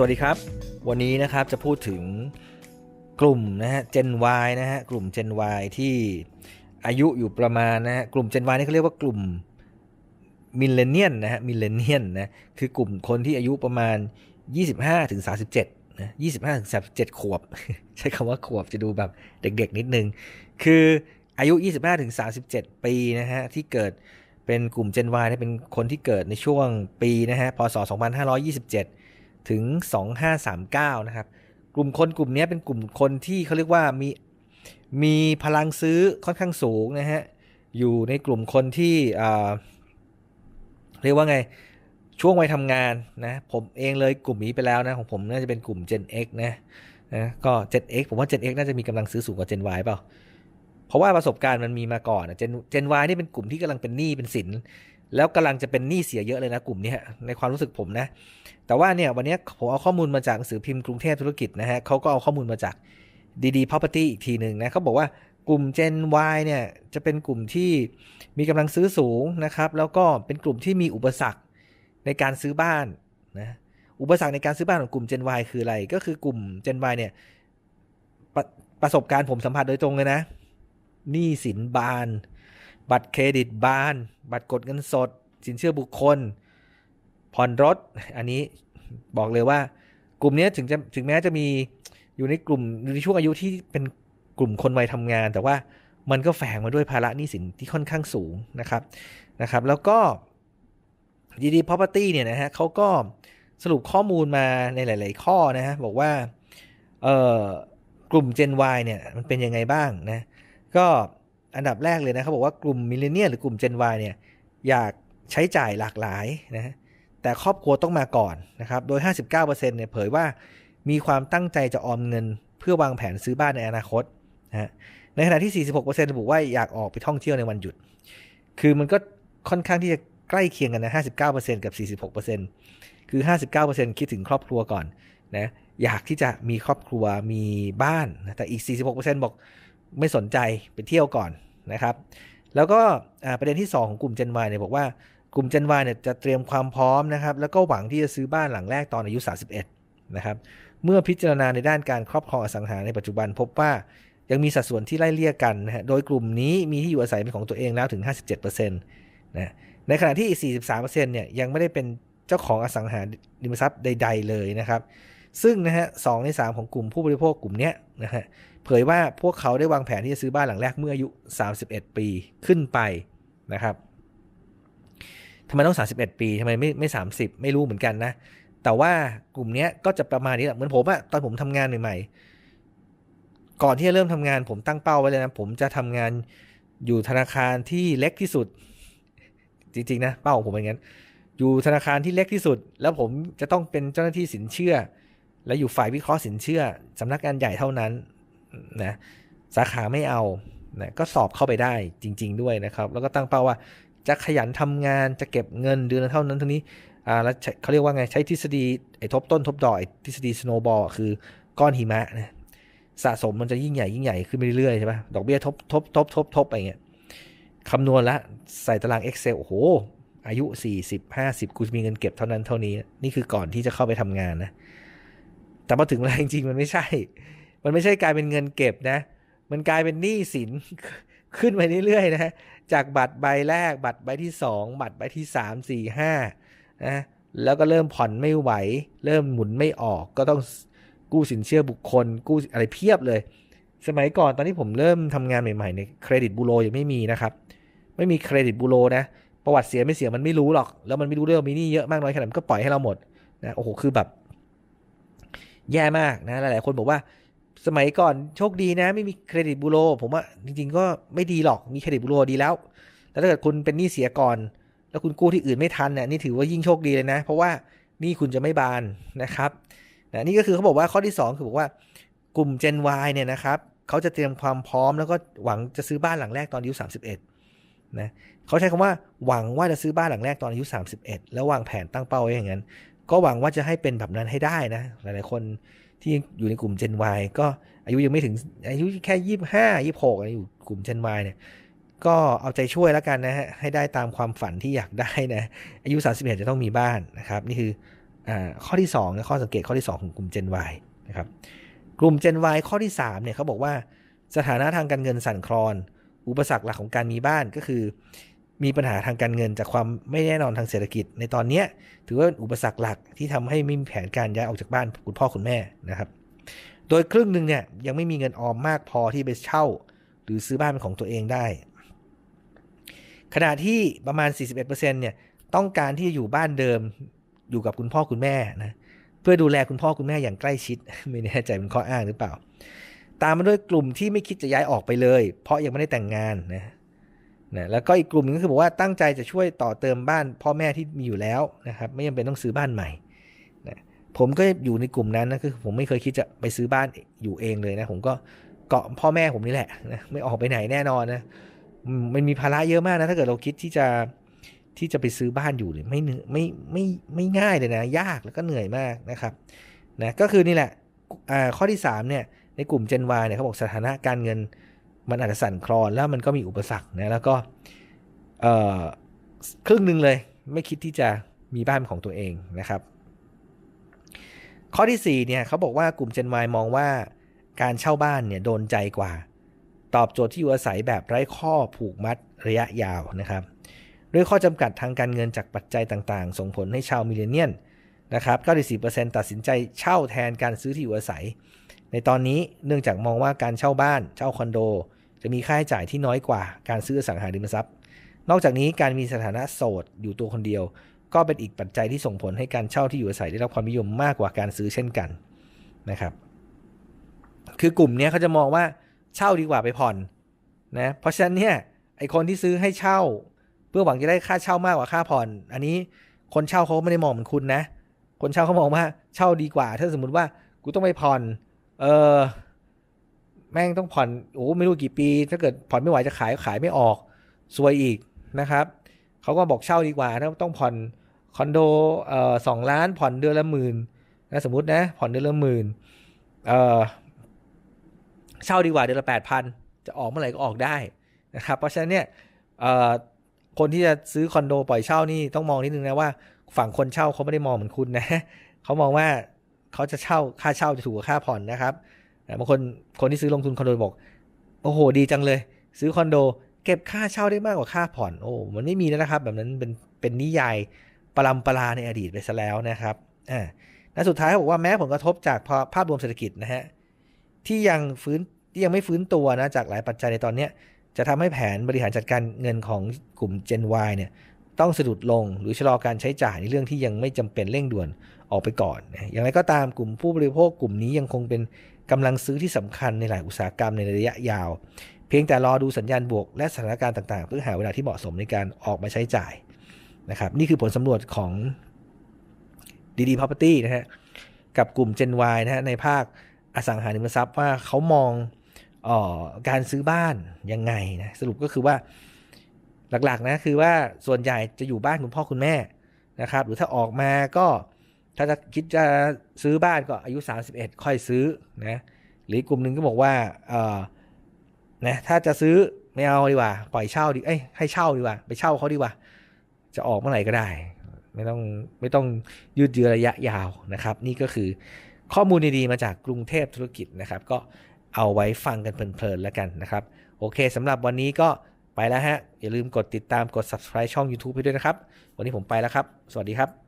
สวัสดีครับ วันนี้นะครับจะพูดถึงกลุ่มนะฮะ Gen Y นะฮะ กลุ่ม Gen Y ที่อายุอยู่ประมาณนะฮะ กลุ่ม Gen Y นี่เขาเรียกว่ากลุ่มมิลเลนเนียนนะฮะ มิลเลนเนียนนะ คือกลุ่มคนที่อายุประมาณ 25ถึง37นะ25ถึง37 ขวบ ใช้คำว่าขวบจะดูแบบเด็กๆนิดนึง คืออายุ 25ถึง37 ปีนะฮะ ที่เกิดเป็นกลุ่ม Gen Y นะเป็นคนที่เกิดในช่วงปีนะฮะ พศ 2527 ถึง 2539 นะครับ กลุ่มคนกลุ่มนี้เป็นกลุ่มคนที่เขาเรียกว่ามีมีพลังซื้อค่อนข้างสูงนะฮะ อยู่ในกลุ่มคนที่เรียกว่าไง ช่วงวัยทำงานนะ ผมเองเลยกลุ่มนี้ไปแล้วนะ ของผมน่าจะเป็นกลุ่ม Gen X นะนะก็ Gen X ผมว่า Gen X น่าจะมีกำลังซื้อสูงกว่า Gen Y เปล่า เพราะว่าประสบการณ์มันมีมาก่อนนะ Gen Gen Y นี่เป็นกลุ่มที่กำลังเป็นหนี้เป็นสิน แล้วกำลังจะเป็นหนี้เสียเยอะเลยนะกลุ่มนี้ในความรู้สึกผมนะ แต่ว่าเนี่ยวันนี้ผมเอาข้อมูลมาจากหนังสือพิมพ์กรุงเทพธุรกิจนะฮะเขาก็เอาข้อมูลมาจากดีดี property อีกทีหนึ่งนะเขาบอกว่ากลุ่ม Gen Y เนี่ยจะเป็นกลุ่มที่มีกำลังซื้อสูงนะครับ แล้วก็เป็นกลุ่มที่มีอุปสรรคในการซื้อบ้านนะอุปสรรคในการซื้อบ้านของกลุ่ม Gen Y คืออะไร ก็คือกลุ่ม Gen Y เนี่ยประประสบการณ์ผมสัมผัสโดยตรงเลยนะหนี้สินบาน บัตรเครดิตบาน บัตรกดเงินสด สินเชื่อบุคคล ผ่อนรถ อันนี้บอกเลยว่า กลุ่มนี้ถึงจะถึงแม้จะมีอยู่ในกลุ่มอยู่ในช่วงอายุที่เป็นกลุ่มคนวัยทำงาน แต่ว่ามันก็แฝงมาด้วยภาระหนี้สินที่ค่อนข้างสูงนะครับนะครับ แล้วก็ดีดี property เนี่ยนะฮะเขาก็สรุปข้อมูลมาในหลาย ๆ ข้อนะฮะบอกว่าเอ่อกลุ่ม Gen Y เนี่ยมันเป็นยังไงบ้างนะก็ อันดับแรกเลยนะเขาบอกว่ากลุ่มมิเลเนียหรือกลุ่ม Gen Y เนี่ยอยากใช้จ่ายหลากหลายนะฮะแต่ครอบครัวต้องมาก่อนนะครับโดย 59%เนี่ยเผยว่ามีความตั้งใจจะออมเงิน เพื่อวางแผนซื้อบ้านในอนาคตนะฮะในขณะที่ 46%ระบุว่าอยากออกไปท่องเที่ยวในวันหยุด คือมันก็ค่อนข้างที่จะใกล้เคียงกันนะ 59%กับ 46%คือ 59%คิดถึงครอบครัวก่อนนะอยากที่จะมีครอบครัวมีบ้านนะแต่อีก 46%บอก ไม่สนใจไปเที่ยวก่อนนะครับ แล้วก็ประเด็นที่ 2 ของกลุ่ม Gen Y เนี่ยบอกว่ากลุ่ม Gen Y เนี่ยจะเตรียมความพร้อมนะครับ แล้วก็หวังที่จะซื้อบ้านหลังแรกตอนอายุ 31 นะครับ เมื่อพิจารณาในด้านการครอบครองอสังหาในปัจจุบันพบว่ายังมีสัดส่วนที่ไล่เลี่ยกันนะฮะ โดยกลุ่มนี้มีที่อยู่อาศัยเป็นของตัวเองแล้วถึง 57%นะ ในขณะที่อีก 43%เนี่ยยังไม่ได้เป็นเจ้าของอสังหาริมทรัพย์ใด ๆ เลยนะครับ ซึ่งนะฮะสใน 3 ของกลุ่มผู้บริโภคกลุ่มเนี้ยนะฮะ เผยว่าพวกเขาได้วางแผนที่จะซื้อบ้านหลังแรกเมื่ออายุ 31 ปีขึ้นไปนะครับทำไมต้อง 31 ปีทำไมไม่ไม่30ไม่รู้เหมือนกันนะ แต่ว่ากลุ่มนี้ก็จะประมาณนี้แหละเหมือนผมอะตอนผมทำงานใหม่ๆ ก่อนที่จะเริ่มทำงานผมตั้งเป้าไว้เลยนะผมจะทำงานอยู่ธนาคารที่เล็กที่สุด จริงๆนะเป้าของผมเป็นงั้น อยู่ธนาคารที่เล็กที่สุด แล้วผมจะต้องเป็นเจ้าหน้าที่สินเชื่อ และอยู่ฝ่ายวิเคราะห์สินเชื่อสำนักงานใหญ่เท่านั้น นะสาขาไม่เอานะก็สอบเข้าไปได้จริง ๆ ด้วยนะครับ แล้วก็ตั้งเป้าว่าจะขยันทำงานจะเก็บเงินเดือนเท่านั้นเท่านี้อ่าแล้วเขาเรียกว่าไงใช้ทฤษฎีไอ้ทบต้นทบดอกทฤษฎี snowball คือก้อนหิมะนะสะสมมันจะยิ่งใหญ่ยิ่งใหญ่ขึ้นไปเรื่อยๆใช่ปะดอกเบี้ยทบทบทบทบทบไปเงี้ยคำนวณละใส่ตาราง Excel โอ้โห อายุ 40 50กูจะมีเงินเก็บเท่านั้นเท่านี้ นี่คือก่อนที่จะเข้าไปทำงานนะ แต่พอถึงเวลาจริงๆ มันไม่ใช่ มันไม่ใช่กลายเป็นเงินเก็บนะ มันกลายเป็นหนี้สินขึ้นไปเรื่อยๆนะจากบัตรใบแรกบัตรใบที่ 2 บัตรใบที่ 3 4 5นะแล้วก็เริ่มผ่อนไม่ไหว เริ่มหมุนไม่ออกก็ต้องกู้สินเชื่อบุคคล กู้อะไรเพียบเลย สมัยก่อนตอนที่ผมเริ่มทำงานใหม่ๆเนี่ยเครดิตบูโรยังไม่มีนะครับ ไม่มีเครดิตบูโรนะ ประวัติเสียไม่เสียมันไม่รู้หรอก แล้วมันไม่รู้ด้วยว่ามีหนี้เยอะมากน้อยขนาดไหนมันก็ปล่อยให้เราหมดนะโอ้โหคือแบบ แย่มากนะหลายๆคนบอกว่า สมัยก่อนโชคดีนะ ไม่มีเครดิตบูโร ผมว่าจริง ๆ ก็ไม่ดีหรอกมีเครดิตบูโรดีแล้ว แล้วถ้าเกิดคุณเป็นหนี้เสียก่อน แล้วคุณกู้ที่อื่นไม่ทันเนี่ยนี่ถือว่ายิ่งโชคดีเลยนะ เพราะว่านี่คุณจะไม่บานนะครับนะนี่ก็คือเขาบอกว่าข้อที่ 2 คือบอกว่ากลุ่ม Gen Y เนี่ยนะครับเขาจะเตรียมความพร้อมแล้วก็หวังจะซื้อบ้านหลังแรกตอนอายุ31นะเขาใช้คำว่าหวังว่าจะซื้อบ้านหลังแรกตอนอายุ 31 แล้ววางแผนตั้งเป้าไว้อย่างนั้น ก็หวังว่าจะให้เป็นแบบนั้นให้ได้นะหลายๆคน ที่อยู่ในกลุ่ม Gen Y ก็อายุยังไม่ถึงอายุแค่ยี่ห้ายี่หกอยู่กลุ่ม Gen Y เนี่ยก็เอาใจช่วยแล้วกันนะฮะให้ได้ตามความฝันที่อยากได้นะอายุ 31 จะต้องมีบ้านนะครับ นี่คืออข้อที่2นะข้อสังเกตข้อที่ 2 ของกลุ่ม Gen Y นะครับกลุ่ม Gen Y ข้อที่3เนี่ยเขาบอกว่าสถานะทางการเงินสั่นคลอน อุปสรรคหลักของการมีบ้านก็คือ มีปัญหาทางการเงินจากความไม่แน่นอนทางเศรษฐกิจ ในตอนนี้ถือว่าอุปสรรคหลักที่ทำให้ไม่มีแผนการย้ายออกจากบ้านคุณพ่อคุณแม่นะครับ โดยครึ่งหนึ่งเนี่ยยังไม่มีเงินออมมากพอที่ไปเช่า หรือซื้อบ้านเป็นของตัวเองได้ ขณะที่ประมาณ 41%เนี่ยต้องการที่จะอยู่บ้านเดิมอยู่กับคุณพ่อคุณแม่นะเพื่อดูแลคุณพ่อคุณแม่อย่างใกล้ชิด ไม่แน่ใจเป็นข้ออ้างหรือเปล่า ตามมาด้วยกลุ่มที่ไม่คิดจะย้ายออกไปเลย เพราะยังไม่ได้แต่งงานนะ นะแล้วก็อีกกลุ่มนึงก็คือบอกว่าตั้งใจจะช่วยต่อเติมบ้านพ่อแม่ที่มีอยู่แล้วนะครับไม่จำเป็นต้องซื้อบ้านใหม่นะผมก็อยู่ในกลุ่มนั้นนะคือผมไม่เคยคิดจะไปซื้อบ้านอยู่เองเลยนะผมก็เกาะพ่อแม่ผมนี่แหละนะไม่ออกไปไหนแน่นอนนะมันมีภาระเยอะมากนะถ้าเกิดเราคิดที่จะที่จะไปซื้อบ้านอยู่เนี่ยไม่ไม่ไม่ไม่ง่ายเลยนะ ยากแล้วก็เหนื่อยมากนะครับนะก็คือนี่แหละข้อที่3เนี่ยในกลุ่ม Gen Y เนี่ยเขาบอกสถานะการเงิน มันอาจจะสั่นคลอนแล้วมันก็มีอุปสรรคนะแล้วก็ครึ่งหนึ่งเลยไม่คิดที่จะมีบ้านของตัวเองนะครับ ข้อที่4เนี่ยเขาบอกว่ากลุ่ม Gen Y มองว่าการเช่าบ้านเนี่ยโดนใจกว่า ตอบโจทย์ที่อยู่อาศัยแบบไร้ข้อผูกมัดระยะยาวนะครับด้วยข้อจำกัดทางการเงินจากปัจจัยต่างๆ ส่งผลให้ชาวมิเลเนียนนะครับ94%ตัดสินใจเช่าแทนการซื้อที่อยู่อาศัย ในตอนนี้เนื่องจากมองว่าการเช่าบ้าน เช่าคอนโด จะมีค่าใช้จ่ายที่น้อยกว่าการซื้อสังหาริมทรัพย์ นอกจากนี้การมีสถานะโสดอยู่ตัวคนเดียว ก็เป็นอีกปัจจัยที่ส่งผลให้การเช่าที่อยู่อาศัยได้รับความนิยมมากกว่าการซื้อเช่นกันนะครับ คือกลุ่มนี้เขาจะมองว่าเช่าดีกว่าไปผ่อนนะเพราะฉะนั้นเนี่ยไอคนที่ซื้อให้เช่า เพื่อหวังจะได้ค่าเช่ามากกว่าค่าผ่อน อันนี้คนเช่าเขาไม่ได้มองเหมือนคุณนะ คนเช่าเขามองว่าเช่าดีกว่า ถ้าสมมติว่ากูต้องไปผ่อน เออ แม่งต้องผ่อนโอ้ไม่รู้กี่ปี ถ้าเกิดผ่อนไม่ไหวจะขายขายไม่ออกซวยอีกนะครับเขาก็บอกเช่าดีกว่านะต้องผ่อนคอนโดเอ่อสองล้านผ่อนเดือนละหมื่นนะสมมตินะผ่อนเดือนละหมื่นเอ่อเช่าดีกว่าเดือนละแปดพันจะออกเมื่อไหร่ก็ออกได้นะครับ เพราะฉะนั้นเนี่ยคนที่จะซื้อคอนโดปล่อยเช่านี่ต้องมองนิดนึงนะว่าฝั่งคนเช่าเขาไม่ได้มองเหมือนคุณนะเขามองว่าเขาจะเช่าค่าเช่าจะถูกกว่าค่าผ่อนนะครับ บางคนคนที่ซื้อลงทุนคอนโดบอกโอ้โห ดีจังเลย ซื้อคอนโด เก็บค่าเช่าได้มากกว่าค่าผ่อน โอ้มันไม่มีนะครับ แบบนั้นเป็นเป็นนิยายปรำปราในอดีตไปซะแล้วนะครับอ่าและสุดท้ายบอกว่าแม้ผลกระทบจากภาพรวมเศรษฐกิจนะฮะที่ยังฟื้นที่ยังไม่ฟื้นตัวนะจากหลายปัจจัยในตอนนี้จะทำให้แผนบริหารจัดการเงินของกลุ่ม Gen Y เนี่ยต้องสะดุดลงหรือชะลอการใช้จ่ายในเรื่องที่ยังไม่จำเป็นเร่งด่วนออกไปก่อน อย่างไรก็ตามกลุ่มผู้บริโภคกลุ่มนี้ยังคงเป็น กำลังซื้อที่สำคัญในหลายอุตสาหกรรมในระยะยาว เพียงแต่รอดูสัญญาณบวกและสถานการณ์ต่างๆ เพื่อหาเวลาที่เหมาะสมในการออกมาใช้จ่ายนะครับนี่คือผลสำรวจของดีดี property นะฮะกับกลุ่ม Gen Y นะฮะในภาคอสังหาริมทรัพย์ว่าเขามองออการซื้อบ้านยังไงนะสรุปก็คือว่าหลักๆนะคือว่าส่วนใหญ่จะอยู่บ้านคุณพ่อคุณแม่นะครับหรือถ้าออกมาก็ ถ้าจะคิดจะซื้อบ้านก็อายุ 31 ค่อยซื้อนะหรือกลุ่มหนึ่งก็บอกว่าเออนะถ้าจะซื้อไม่เอาดีกว่า ปล่อยเช่าดีเอ้ยให้เช่าดีกว่า ไปเช่าเขาดีกว่า จะออกเมื่อไหร่ก็ได้ ไม่ต้องไม่ต้องยืดเยื้อระยะยาวนะครับ นี่ก็คือข้อมูลดีๆมาจากกรุงเทพธุรกิจนะครับ ก็เอาไว้ฟังกันเพลินๆแล้วกันนะครับ โอเคสำหรับวันนี้ก็ไปแล้วฮะ อย่าลืมกดติดตามกด subscribe ช่อง YouTube ให้ด้วยนะครับ วันนี้ผมไปแล้วครับ สวัสดีครับ